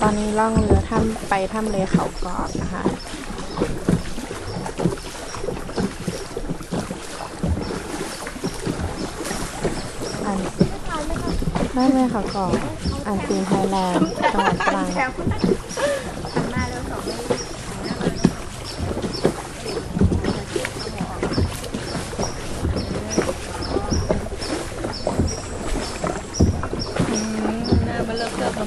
ตอนนี้ล่องเรือถ้ำไปถ้ำเลเขากรอบนะคะไม่ไม่ค่ะก่อนอัานซีไทยแลนด์จังหวัดตรังา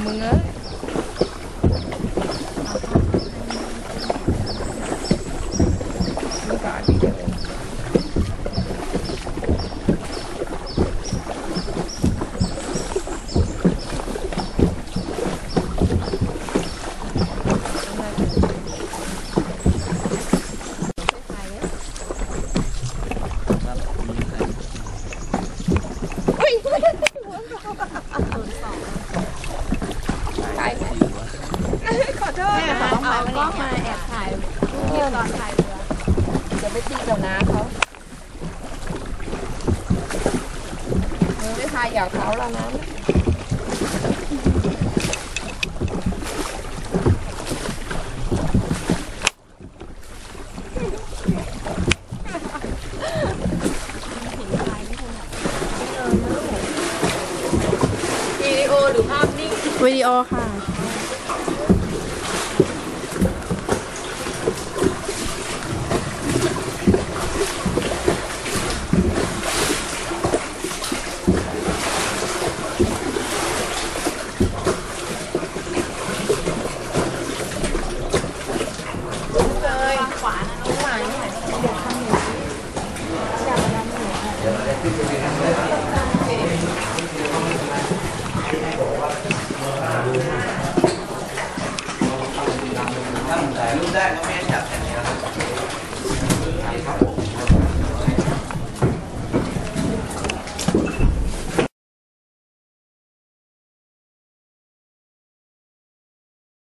มันเลิกเลิกกับมึงเอ้ยขอโทษนะคะเอากล้องมาแอบถ่ายที่ตอนถ่ายเรือจะไปตีกับน้าเขาไม่ทายอยากเขาแล้วนะวิดีโอหรือภาพนิ่งวิดีโอค่ะ lose that, no man.